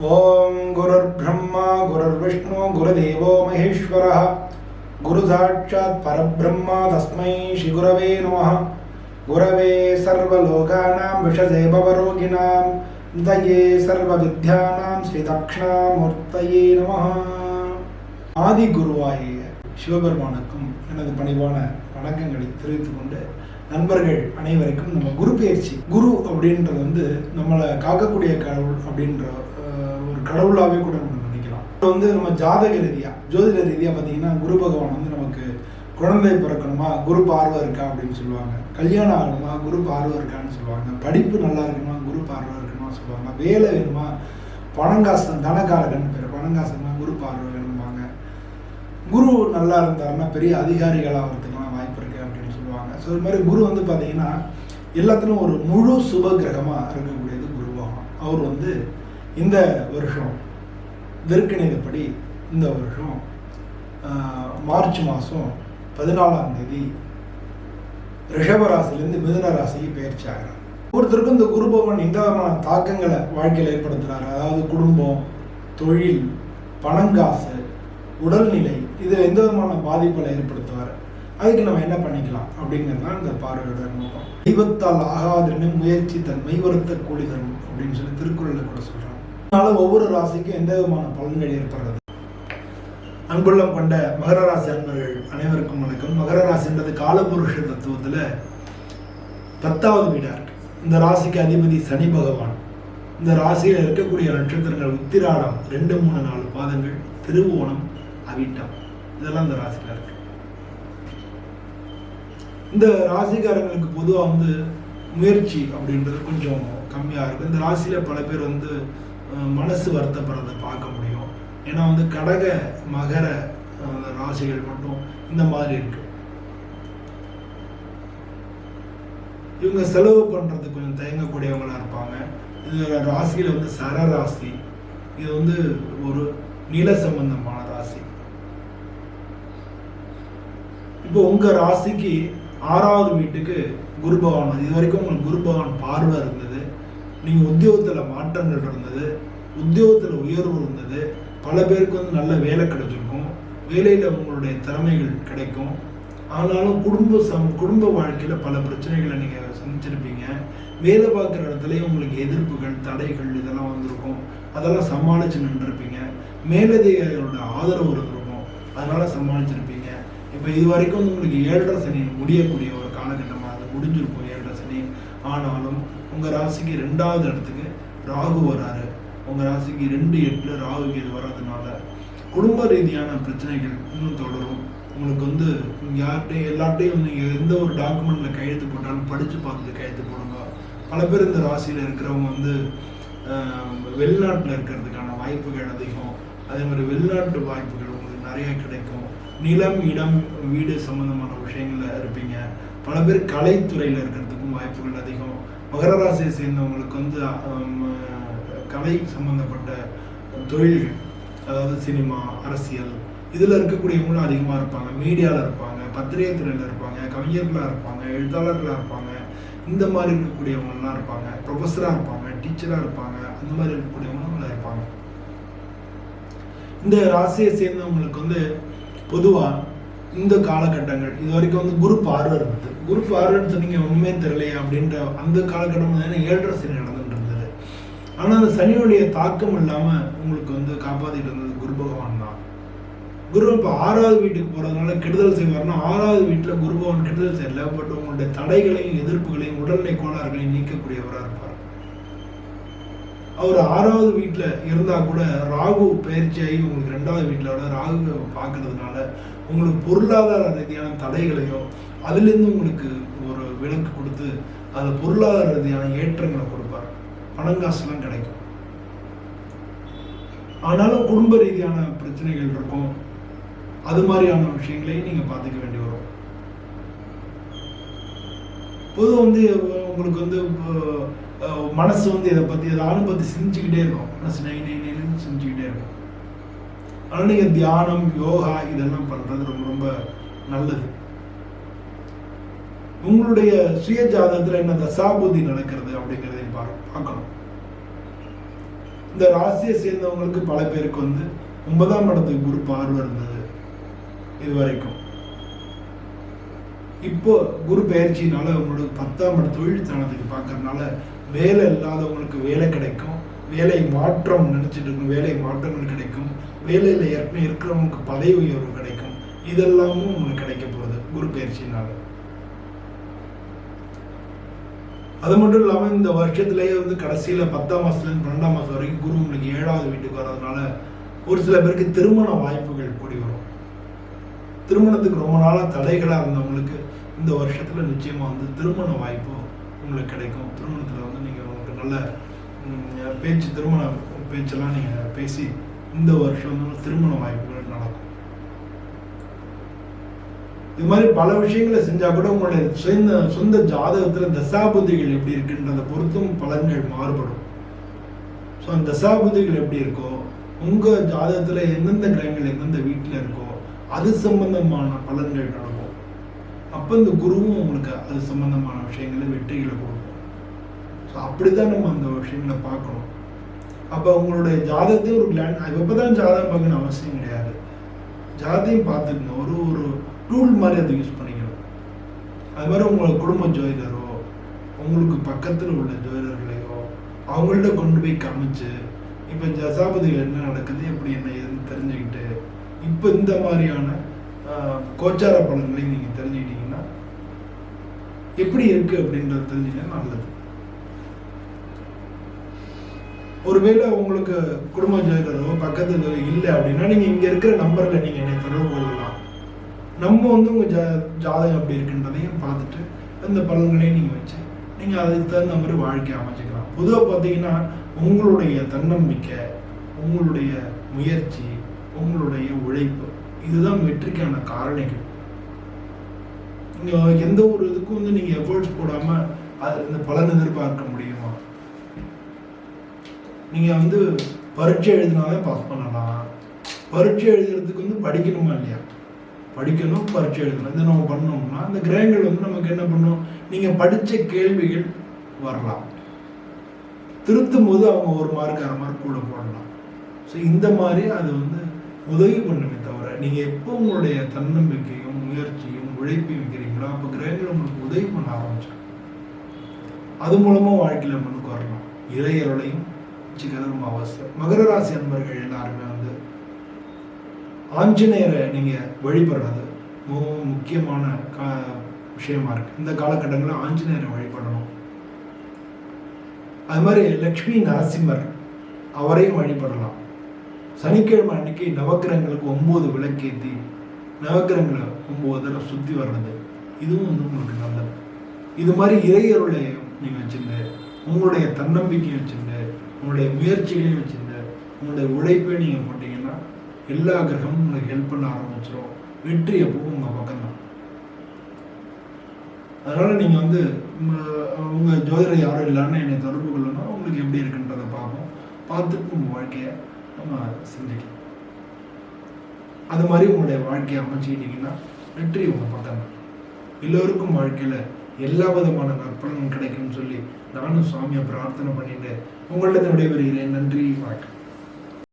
ஓம் குருர் பிரம்மா குருர் விஷ்ணு குருதேவோ மகேஸ்வர. குரு சாட்சாத் பரபிரம்மா தஸ்மை ஸ்ரீ குரவே நம குரவே சர்வலோகானாம் விஷதே பவரோகிணாம் தயே சர்வ வித்யானாம் ஸ்ரீ தக்ஷணாமூர்த்தயே நம ஆதி குருவாய சிவபெருமானுக்கும் எனது பணிவான வணக்கங்களை தெரிவித்துக் கொண்டு நண்பர்கள் அனைவருக்கும் நம்ம குரு பயிற்சி குரு அப்படின்றது வந்து நம்மளை காக்கக்கூடிய கடவுள் அப்படின்ற கடவுளாகவே கூட நம்ம நினைக்கலாம். இது வந்து நம்ம ஜாதக ரீதியா ஜோதிட ரீதியா பார்த்தீங்கன்னா குரு பகவான் வந்து நமக்கு குழந்தை பிறக்கணுமா குரு பார்வை இருக்கா அப்படின்னு சொல்லுவாங்க. கல்யாணம் ஆகணுமா குரு பார்வை இருக்கான்னு சொல்லுவாங்க. படிப்பு நல்லா இருக்கணுமா குரு பார்வை இருக்கணுமா சொல்லுவாங்க. வேலை வேணுமா பணங்காசன் தனக்காரகன் பேர் பணங்காசன்னா குரு பார்வை வேணுமாங்க குரு நல்லா இருந்தாருன்னா பெரிய அதிகாரிகளாக வரதுக்குலாம் வாய்ப்பு இருக்கு அப்படின்னு சொல்லுவாங்க. ஸோ இது மாதிரி குரு வந்து பார்த்தீங்கன்னா எல்லாத்துலையும் ஒரு முழு சுப கிரகமாக இருக்கக்கூடியது குரு பகவான். அவர் வந்து இந்த வருஷம் விற்கணிதப்படி இந்த வருஷம் மார்ச் மாதம் பதினாலாம் தேதி ரிஷப ராசியிலேருந்து மிதுன ராசிக்கு பயிற்சி ஆகிறார். ஒவ்வொருத்தருக்கும் இந்த குரு பகவான் எந்த விதமான தாக்கங்களை வாழ்க்கையில் ஏற்படுத்துகிறார் அதாவது குடும்பம் தொழில் பணங்காசு உடல்நிலை இதில் எந்த விதமான பாதிப்புகளை ஏற்படுத்துவார்? அதுக்கு நம்ம என்ன பண்ணிக்கலாம் அப்படிங்கிறது தான் இந்த பார்வையோட நோக்கம். தெய்வத்தால் ஆகாதுன்னு முயற்சி தன் மெய்வருத்த கூலி தரும் அப்படின்னு சொல்லி திருக்குறளில் கூட சொல்கிறாங்க அதனால ஒவ்வொரு ராசிக்கும் எந்த விதமான பலன்கள் ஏற்படுறது? அன்புள்ளம் கொண்ட மகர ராசி அன்பர்கள் அனைவருக்கும் வணக்கம். மகர ராசின்றது காலபுருஷ தத்துவத்தில் பத்தாவது வீடாக இருக்கு. இந்த ராசிக்கு அதிபதி சனி பகவான். இந்த ராசியில் இருக்கக்கூடிய நட்சத்திரங்கள் உத்திராடம் ரெண்டு மூணு நாலு பாதங்கள் திருவோணம் அவிட்டம். இதெல்லாம் இந்த ராசியில் இருக்கு. இந்த ராசிக்காரங்களுக்கு பொதுவாக வந்து முயற்சி அப்படின்றது கொஞ்சம் கம்மியாக இருக்குது இந்த ராசியில் பல பேர் வந்து மனசு வருத்தப்படுறதை பார்க்க முடியும். ஏன்னா வந்து கடக மகர ராசிகள் மட்டும் இந்த மாதிரி இருக்கு. இவங்க செலவு பண்ணுறதுக்கு கொஞ்சம் தயங்கக்கூடியவங்களாக இருப்பாங்க. இது ராசியில் வந்து சர ராசி. இது வந்து ஒரு நில சம்பந்தமான ராசி. இப்போ உங்கள் ராசிக்கு ஆறாவது வீட்டுக்கு குரு பகவான் இது வரைக்கும் உங்களுக்கு குரு பகவான் பார்வை இருந்தது. நீங்கள் உத்தியோகத்தில் மாற்றங்கள் இருந்தது உத்தியோகத்தில் உயர்வு இருந்தது பல பேருக்கு வந்து நல்ல வேலை கிடைச்சிருக்கும் வேலையில் உங்களுடைய திறமைகள் கிடைக்கும். ஆனாலும் குடும்ப சம் குடும்ப வாழ்க்கையில் பல பிரச்சனைகளை நீங்கள் சந்திச்சிருப்பீங்க. வேலை பார்க்குற இடத்துலையும் உங்களுக்கு எதிர்ப்புகள் தடைகள் இதெல்லாம் வந்திருக்கும். அதெல்லாம் சமாளித்து நின்றுருப்பீங்க. மேலதிகாரிகளோட ஆதரவு இருந்திருக்கும். அதனால் சமாளிச்சிருப்பீங்க. இப்போ இது வரைக்கும் வந்து உங்களுக்கு ஏழரை சனி முடியக்கூடிய ஒரு காலகட்டமாக அது முடிஞ்சிருக்கும் ஏழரை சனி. ஆனாலும் உங்கள் ராசிக்கு ரெண்டாவது இடத்துக்கு ராகு வராரு. உங்கள் ராசிக்கு ரெண்டு எட்டில் ராகு கேது வர்றதுனால குடும்ப ரீதியான பிரச்சனைகள் இன்னும் தொடரும். உங்களுக்கு வந்து யார்கிட்டையும் எல்லார்ட்டையும் நீங்கள் எந்த ஒரு டாக்குமெண்ட்டில் கையெழுத்து போட்டாலும் படித்து பார்த்துட்டு கையெழுத்து போடுங்க. பல பேர் இந்த ராசியில் இருக்கிறவங்க வந்து வெளிநாட்டில் இருக்கிறதுக்கான வாய்ப்புகள் அதிகம். அதே மாதிரி வெளிநாட்டு வாய்ப்புகள் உங்களுக்கு நிறையா கிடைக்கும். நிலம் இடம் வீடு சம்மந்தமான விஷயங்கள்ல இருப்பீங்க. பல பேர் கலைத்துறையில் இருக்கிறதுக்கும் வாய்ப்புகள் அதிகம். மகர ராசியை சேர்ந்தவங்களுக்கு வந்து கலை சம்பந்தப்பட்ட தொழில்கள் அதாவது சினிமா அரசியல் இதில் இருக்கக்கூடியவங்களும் அதிகமாக இருப்பாங்க. மீடியாவில் இருப்பாங்க பத்திரிகை துறையில் இருப்பாங்க கவிஞர்களாக இருப்பாங்க எழுத்தாளர்களாக இருப்பாங்க. இந்த மாதிரி இருக்கக்கூடியவங்களாம் இருப்பாங்க. ப்ரொஃபஸராக இருப்பாங்க டீச்சராக இருப்பாங்க. அந்த மாதிரி இருக்கக்கூடியவங்களும் இருப்பாங்க. இந்த ராசியை சேர்ந்தவங்களுக்கு வந்து பொதுவாக இந்த காலகட்டங்கள். இது வரைக்கும் வந்து குரு பார்வை இருந்தது. குரு பார்வைன்னு சொன்னீங்க ஒன்றுமே தெரியலையே அப்படின்ற அந்த காலகட்டம் வந்து ஏழரை சனி நடந்துட்டு இருந்தது. ஆனால் அந்த சனியுடைய தாக்கம் இல்லாமல் உங்களுக்கு வந்து காப்பாற்றிட்டு இருந்தது குரு பகவான் தான். குரு இப்போ ஆறாவது வீட்டுக்கு போகிறதுனால கெடுதல் செய்வார்னா ஆறாவது வீட்டில் குரு பகவான் கெடுதல் செய்யல. பட் உங்களுடைய தடைகளையும் எதிர்ப்புகளையும் உடல்நிலை கோளாறுகளையும் நீக்கக்கூடியவராக இருப்பார். அவர் ஆறாவது வீட்டில் இருந்தால் கூட ராகு பயிற்சியாகி உங்களுக்கு ரெண்டாவது வீட்டில் விட ராகு பார்க்கறதுனால உங்களுக்கு பொருளாதார ரீதியான தடைகளையும் அதுலேருந்து உங்களுக்கு ஒரு விலக்கு கொடுத்து அதில் பொருளாதார ரீதியான ஏற்றங்களை கொடுப்பார். பணங்காசுலாம் கிடைக்கும். ஆனாலும் குடும்ப ரீதியான பிரச்சனைகள் இருக்கும். அது மாதிரியான விஷயங்களையும் நீங்கள் பார்த்துக்க வேண்டி வரும் பொதுவாக வந்து உங்களுக்கு வந்து மனசு வந்து இதை பற்றி எதாவது பற்றி சிந்திச்சுக்கிட்டே இருக்கும். மனசு நை நை நைன்னு சிந்திச்சுக்கிட்டே இருக்கும். அதனால் நீங்கள் தியானம் யோகா இதெல்லாம் பண்ணுறது ரொம்ப ரொம்ப நல்லது. உங்களுடைய சுய ஜாதகத்தில் என்ன தசாபுதி நடக்கிறது அப்படிங்கிறதையும் பார்க்கணும். இந்த ராசியை சேர்ந்தவங்களுக்கு பல பேருக்கு வந்து ஒன்பதாம் இடத்துக்கு குரு பார்வை இருந்தது. இது வரைக்கும். இப்போ குரு பயிற்சினால உங்களோட பத்தாம் இடம் தொழில் ஸ்தானத்துக்கு பார்க்கறதுனால வேலை இல்லாதவங்களுக்கு வேலை கிடைக்கும். வேலை மாற்றம் நினைச்சிட்டு இருக்கும் வேலை மாற்றங்கள் கிடைக்கும். வேலையில் ஏற்கனவே இருக்கிறவங்களுக்கு பதவி உயர்வு கிடைக்கும். இதெல்லாமும் உங்களுக்கு கிடைக்க போகுது குரு பயிற்சினால அது மட்டும் இல்லாமல் இந்த வருஷத்துலேயே வந்து கடைசியில் பத்தாம் மாதத்துலேருந்து பன்னெண்டாம் மாதம் வரைக்கும் குரு உங்களுக்கு ஏழாவது வீட்டுக்கு வர்றதுனால ஒரு சில பேருக்கு திருமண வாய்ப்புகள் கூடி வரும். திருமணத்துக்கு ரொம்ப நாளாக தடைகளாக இருந்தவங்களுக்கு இந்த வருஷத்தில் நிச்சயமாக வந்து திருமண வாய்ப்பு உங்களுக்கு கிடைக்கும். திருமணத்தில் வந்து நீங்கள் உங்களுக்கு நல்ல பேச்சு திருமண பேச்செல்லாம் நீங்கள் பேசி இந்த வருஷம் வந்து திருமண வாய்ப்புகள் நடக்கும். இது மாதிரி பல விஷயங்களை செஞ்சால் கூட உங்களுடைய சொந்த சொந்த ஜாதகத்துல தசாபுதிகள் எப்படி இருக்குன்றதை பொறுத்தும் பலன்கள் மாறுபடும். ஸோ அந்த தசாபுதிகள் எப்படி இருக்கோ உங்கள் ஜாதகத்துல எந்தெந்த கிரகங்கள் எந்தெந்த வீட்டில் இருக்கோ அது சம்பந்தமான பலன்கள் நடக்கும். அப்போ இந்த குருவும் உங்களுக்கு அது சம்மந்தமான விஷயங்களை வெற்றிகளை கொடுக்கும். ஸோ அப்படிதான் நம்ம அந்த விஷயங்களை பார்க்கணும். அப்போ உங்களுடைய ஜாதகத்தையும் ஒரு கிளான் எப்போ தான் ஜாதகம் பார்க்கணும் அவசியம் கிடையாது. ஜாதத்தையும் பார்த்துக்கங்க. ஒரு ஒரு டூல் மாதிரி அதை யூஸ் பண்ணிக்கணும். அது மாதிரி உங்களை குடும்ப ஜோதிடரோ உங்களுக்கு பக்கத்தில் உள்ள ஜோதிடர்களையோ அவங்கள்ட்ட கொண்டு போய் காமிச்சு இப்போ ஜசாபதியில் என்ன நடக்குது எப்படி என்ன ஏதுன்னு தெரிஞ்சுக்கிட்டு இப்போ இந்த மாதிரியான கோச்சார பலன்களை நீங்கள் தெரிஞ்சுக்கிட்டீங்கன்னா எப்படி இருக்கு அப்படின்றத தெரிஞ்சுக்கிட்டா நல்லது. ஒருவேளை உங்களுக்கு குடும்ப ஜோதிடரோ பக்கத்து இல்லை அப்படின்னா நீங்கள் இங்கே இருக்கிற நம்பரில் நீங்கள் என்னை தொடர்பு கொள்ளலாம். நம்ம வந்து உங்கள் ஜா ஜாதகம் எப்படி இருக்குன்றதையும் பார்த்துட்டு அந்த பலன்களையும் நீங்கள் வச்சு நீங்கள் அதுக்கு தகுந்த மாதிரி வாழ்க்கை அமைச்சுக்கலாம். பொதுவாக பார்த்தீங்கன்னா உங்களுடைய தன்னம்பிக்கை உங்களுடைய முயற்சி உங்களுடைய உழைப்பு இதுதான் வெற்றிக்கான காரணிகள். நீங்கள் எந்த ஒரு இதுக்கும் வந்து நீங்கள் எஃபர்ட்ஸ் போடாமல் அதுலேருந்து இந்த பலன் எதிர்பார்க்க முடியுமா? நீங்கள் வந்து பரீட்சை எழுதினாலே பாஸ் பண்ணலாம். பரீட்சை எழுதுறதுக்கு வந்து படிக்கணுமா இல்லையா? படிக்கணும் பரீட்சை எழுதணும். இதை நம்ம பண்ணோம்னா அந்த கிரகங்கள் வந்து நமக்கு என்ன பண்ணும்? நீங்கள் படித்த கேள்விகள் வரலாம். திருத்தும் போது அவங்க ஒரு மார்க் அரை மார்க் கூட போடலாம். ஸோ இந்த மாதிரி அது வந்து உதவி பண்ணுமே தவிர நீங்கள் எப்போ உங்களுடைய தன்னம்பிக்கையும் முயற்சியும் உழைப்பையும் வைக்கிறீங்களோ அப்போ கிரகங்கள் உங்களுக்கு உதவி பண்ண ஆரம்பிச்சிடும். அது மூலமாக வாழ்க்கையில் முன்னுக்கு வரலாம். இறையருளையும் வச்சுக்கிறது அவசியம். மகர ராசி அன்பர்கள் எல்லாருமே வந்து ஆஞ்சநேயரை நீங்கள் வழிபடுறது மிகவும் முக்கியமான கா விஷயமா இருக்குது இந்த காலகட்டங்களில் ஆஞ்சநேயரை வழிபடணும். அது மாதிரி லக்ஷ்மி நரசிம்மர் அவரையும் வழிபடலாம். சனிக்கிழமை அன்னைக்கு நவக்கிரகங்களுக்கு ஒம்பது விளக்கேற்றி நவக்கிரகங்களை ஒம்பது தடவை சுற்றி வர்றது. இதுவும் வந்து உங்களுக்கு நல்லது. இது மாதிரி இறையருளை நீங்கள் வச்சுருந்து உங்களுடைய தன்னம்பிக்கையை வச்சுருந்து உங்களுடைய முயற்சிகளையும் வச்சுருந்து உங்களுடைய உழைப்பை நீங்கள் போட்டீங்கன்னா எல்லா கிரகமும் உங்களுக்கு ஹெல்ப் பண்ண ஆரம்பிச்சிடும் வெற்றி எப்பவும் உங்கள் பக்கம்தான். அதனால் நீங்கள் வந்து உங்கள் ஜோதிடர் யாரும் இல்லைன்னா என்னை தொடர்பு கொள்ளணும் உங்களுக்கு எப்படி இருக்குன்றதை பார்ப்போம். பார்த்துட்டு உங்கள் வாழ்க்கையை நம்ம சிந்திக்கலாம் அது மாதிரி உங்களுடைய வாழ்க்கையை அமைச்சுக்கிட்டீங்கன்னா வெற்றி உங்க பக்கம் எல்லோருக்கும் வாழ்க்கையில் எல்லா விதமான நற்பலனும் கிடைக்கும்னு சொல்லி நானும் சுவாமியை பிரார்த்தனை பண்ணிட்டு உங்கள்ட்ட விடைபெறுகிறேன். நன்றி வணக்கம்.